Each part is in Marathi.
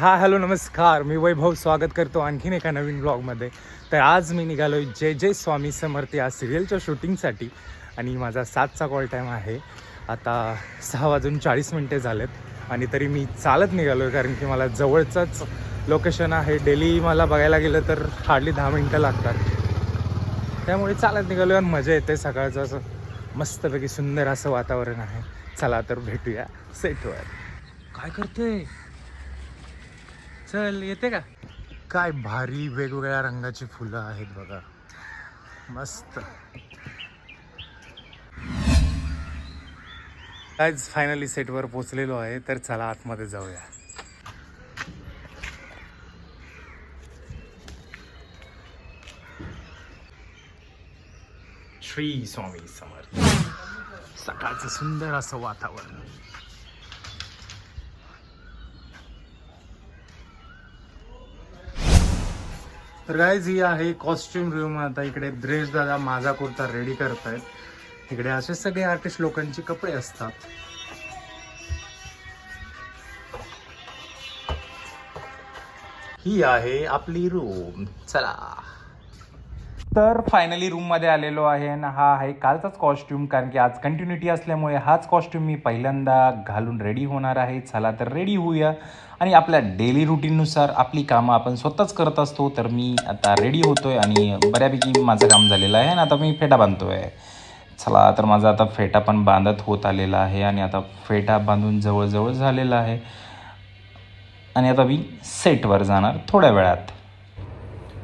हा हॅलो नमस्कार. मी वैभव स्वागत करतो आणखीन एका नवीन ब्लॉगमध्ये. तर आज मी निघालो जय जय स्वामी समर्थ या सिरियलच्या शूटिंगसाठी आणि माझा सातचा कॉल टाईम आहे. आता सहा वाजून चाळीस मिनटे झालेत. आणि तरी मी चालत निघालो आहे कारण की मला जवळचंच लोकेशन आहे. डेली मला बघायला गेलं तर हार्डली दहा मिनटं लागतात. त्यामुळे चालत निघालो आणि मजा येते. सकाळचं असं मस्तपैकी सुंदर असं वातावरण आहे. चला तर भेटूया सेटवर. काय करते चल येते का? काय भारी वेगवेगळ्या रंगाची फुलं आहेत बघा. मस्त. आज फायनली सेटवर पोचलेलो आहे तर चला आतमध्ये जाऊया. श्री स्वामी समर्थ. सकाळचं सुंदर असं वातावरण. तर गायज ही आहे कॉस्ट्युम रूम आता इकडे द्रेश दादा माझा कुर्ता रेडी करतायत. इकडे असे सगळे आर्टिस्ट लोकांचे कपडे असतात. ही आहे आपली रूम चला. तर फायनली रूममध्ये आलेलो आहे आणि हा आहे कालचाच कॉस्ट्यूम कारण की आज कंटिन्युटी असल्यामुळे हाच कॉस्ट्यूम मी पहिल्यांदा घालून रेडी होणार आहे. चला तर रेडी होऊया. आणि आपल्या डेली रुटीननुसार आपली कामं आपण स्वतःच करत असतो तर मी आता रेडी होतो आहे आणि बऱ्यापैकी माझं काम झालेलं आहे आणि आता मी फेटा बांधतो आहे चला तर माझा आता फेटा पण बांधत होत आलेला आहे आणि आता फेटा बांधून जवळजवळ झालेला आहे. आणि आता मी सेटवर जाणार थोड्या वेळात.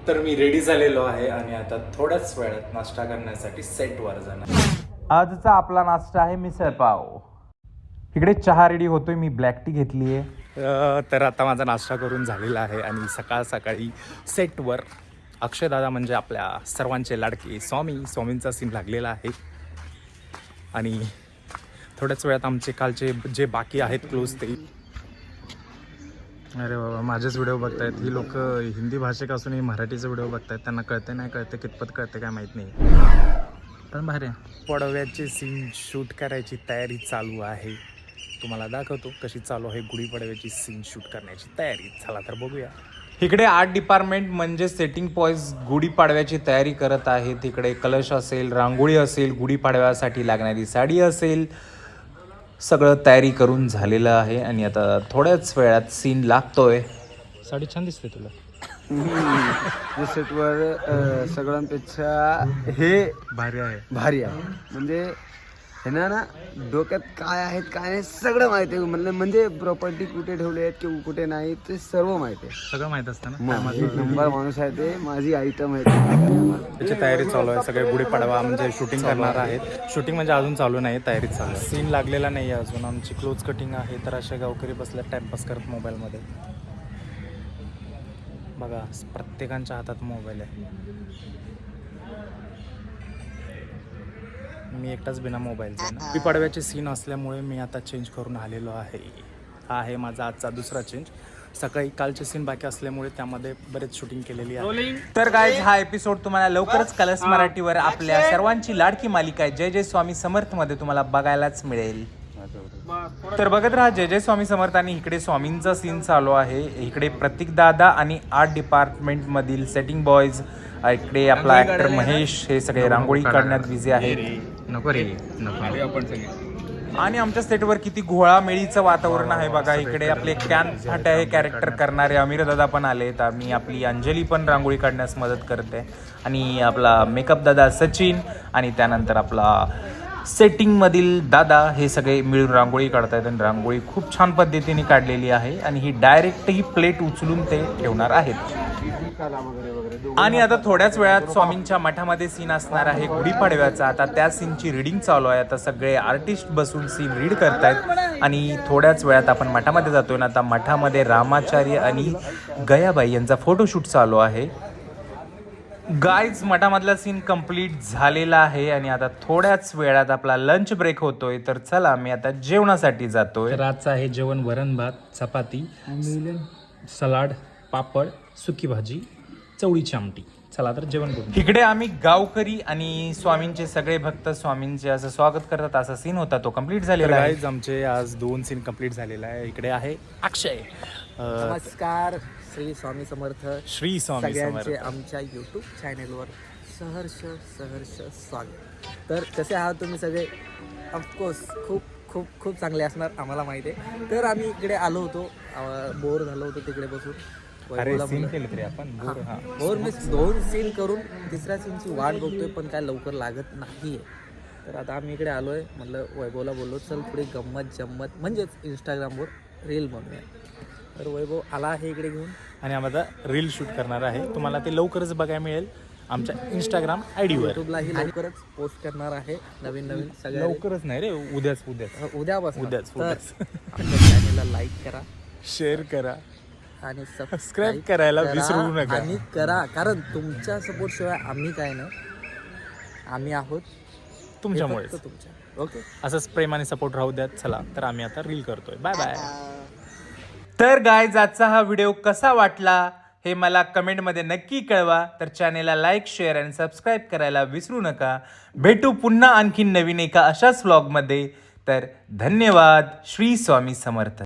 तर मी रेडी झालेलो आहे आणि आता थोड्याच वेळात नाश्ता करण्यासाठी सेटवर जाणार. आजचा आपला नाश्ता आहे मिसळ पाव. इकडे चहा रेडी होतोय मी ब्लॅक टी घेतली आहे. तर आता माझा नाश्ता करून झालेला आहे आणि सकाळ सकाळी सेटवर अक्षयदादा म्हणजे आपल्या सर्वांचे लाडके स्वामी स्वामींचा सीन लागलेला आहे. आणि थोड्याच वेळात आमचे कालचे जे बाकी आहेत क्लोज ते अरे बाबा माझेच व्हिडिओ बघतायत. ही लोक हिंदी भाषिक असूनही मराठीचे व्हिडिओ बघतायत. त्यांना कळते नाही कळते कितपत कळते काय माहीत नाही. पण भारी. पडव्याचे सीन शूट करायची तयारी चालू आहे. तुम्हाला दाखवतो कशी चालू आहे गुढीपाडव्याची सीन शूट करण्याची तयारी. चला तर बघूया. इकडे आर्ट डिपार्टमेंट म्हणजे सेटिंग पॉईंट्स गुढीपाडव्याची तयारी करत आहे तिकडे कलश असेल रांगोळी असेल गुढीपाडव्यासाठी लागणारी साडी असेल सगळं तयारी करून झालेलं आहे आणि आता थोड्याच वेळात सीन लागतोय. साडी छान दिसते तुला. सेटवर अ, सगळ्यांपेक्षा हे भारी आहे. भारी आहे. म्हणजे ह्यांना ना डोक्यात काय आहेत काय नाही सगळं माहिती आहे. म्हणजे म्हणजे प्रॉपर्टी कुठे ठेवली आहेत किंवा कुठे नाही ते सर्व माहिती आहे. सगळं माहीत असतं ना? मग एक नंबर माणूस आहे ते माझी आयटम आहे. त्याची तयारी चालू आहे सगळे गुढीपाडवा म्हणजे शूटिंग करणार आहेत. शूटिंग म्हणजे अजून चालू नाही तयारी चालू आहे. सीन लागलेला नाही आहे अजून आमची क्लोज कटिंग आहे तर अशा गावकरी बसल्या टाइमपास करत मोबाईलमध्ये बघा प्रत्येकांच्या हातात मोबाईल आहे. मी एकटाच बिना मोबाईलचा आहे ना. गुढीपाडव्याचे सीन असल्यामुळे मी आता चेंज करून आलेलो आहे. हा आहे माझा आजचा दुसरा चेंज सकाळी कालचे सीन बाकी असल्यामुळे त्यामध्ये बरेच शूटिंग केलेली आहे. तर काय हा एपिसोड तुम्हाला लवकरच कलर्स मराठीवर आपल्या सर्वांची लाडकी मालिका आहे. जय जय स्वामी समर्थमध्ये तुम्हाला बघायलाच मिळेल. तर बघत राहा जय जय स्वामी समर्थ आणि इकडे स्वामींचा सीन चालू आहे. इकडे प्रतीक दादा आणि आर्ट डिपार्टमेंट मधील सेटिंग बॉयज इकडे आपला ऍक्टर महेश हे सगळे रांगोळी काढण्यात बिझी आहेत. नको रे आणि आमच्या सेटवर किती घोळामेळीचं वातावरण आहे बघा. इकडे आपले कॅन फाटे हे कॅरेक्टर करणारे अमीर दादा पण आलेत. आम्ही आपली अंजली पण रांगोळी काढण्यास मदत करते. आणि आपला मेकअप दादा सचिन आणि त्यानंतर आपला सेटिंगमधील दादा हे सगळे मिळून रांगोळी काढतायत आणि रांगोळी खूप छान पद्धतीने काढलेली आहे. आणि ही डायरेक्ट ही प्लेट उचलून ते ठेवणार आहेत. आणि आता थोड्याच वेळात स्वामींच्या मठामध्ये सीन असणार आहे गुढीपाडव्याचा आता त्या सीनची रीडिंग चालू आहे. आता सगळे आर्टिस्ट बसून सीन रीड करतायत. आणि थोड्याच वेळात आपण मठामध्ये जातोय ना आता मठामध्ये रामाचार्य आणि गयाबाई यांचा फोटोशूट चालू आहे. गाईज मठामधला सीन कंप्लीट झालेला आहे. आणि आता थोड्याच वेळात आपला लंच ब्रेक होतोय. तर चला मी आता जेवणासाठी जातोय. रातचं आहे जेवण वरण भात चपाती सलाड पापड सुकी भाजी चवळीची आमटी. चला तर जेवण करू इकडे आम्ही गावकरी आणि स्वामींचे सगळे भक्त स्वामींचे असं स्वागत करतात. असा सीन होता तो कंप्लीट झालेला आहे. आमचे आज दोन सीन कंप्लीट झालेला आहे. इकडे आहे अक्षय. नमस्कार श्री स्वामी समर्थ श्री स्वामी सगळ्यांचे समर्थ. आमच्या यूट्यूब चॅनेलवर सहर्ष सहर्ष स्वागत. तर कसे आहात तुम्ही सगळे? ऑफकोर्स खूप खूप खूप चांगले असणार आम्हाला माहिती आहे. तर आम्ही इकडे आलो होतो. बोर झालो होतो तिकडे बसून. अरे सीन केले तरी आपण. बोर हा. बोर मी दोन सीन करून तिसऱ्या सीनची वाट बघतोय पण काय लवकर लागत नाहीये. तर आता आम्ही इकडे आलोय म्हटलं वैभवला बोललो चल पुढे गंमत जम्मत म्हणजेच इंस्टाग्रामवर रील बनवूया तर वैभव आला आहे इकडे घेऊन. आणि आम्ही आता रील शूट करणार आहे. तुम्हाला ते लवकरच बघायला मिळेल आमच्या इंस्टाग्राम आय डीवर युट्यूबला लवकरच पोस्ट करणार आहे नवीन नवीन सगळ्या लवकरच नाही रे उद्याच उद्याच. उद्यापासून. उद्याच, उद्याच. चॅनेलला लाईक करा. शेअर करा. आणि सबस्क्राईब करायला विसरू नका. आणि करा कारण तुमच्या सपोर्ट शिवाय आम्ही काय नाही. आम्ही आहोत तुमच्यामुळेच. फक्त तुमच्या. ओके असंच प्रेमाने सपोर्ट राहू द्यात. चला तर आम्ही आता रील करतोय. बाय बाय तर गाय आजचा हा व्हिडिओ कसा वाटला हे मला कमेंटमध्ये नक्की कळवा. तर चॅनेलला लाईक शेअर आणि सबस्क्राईब करायला विसरू नका. भेटू पुन्हा आणखीन नवीन एका अशाच व्लॉगमध्ये तर धन्यवाद. श्री स्वामी समर्थ.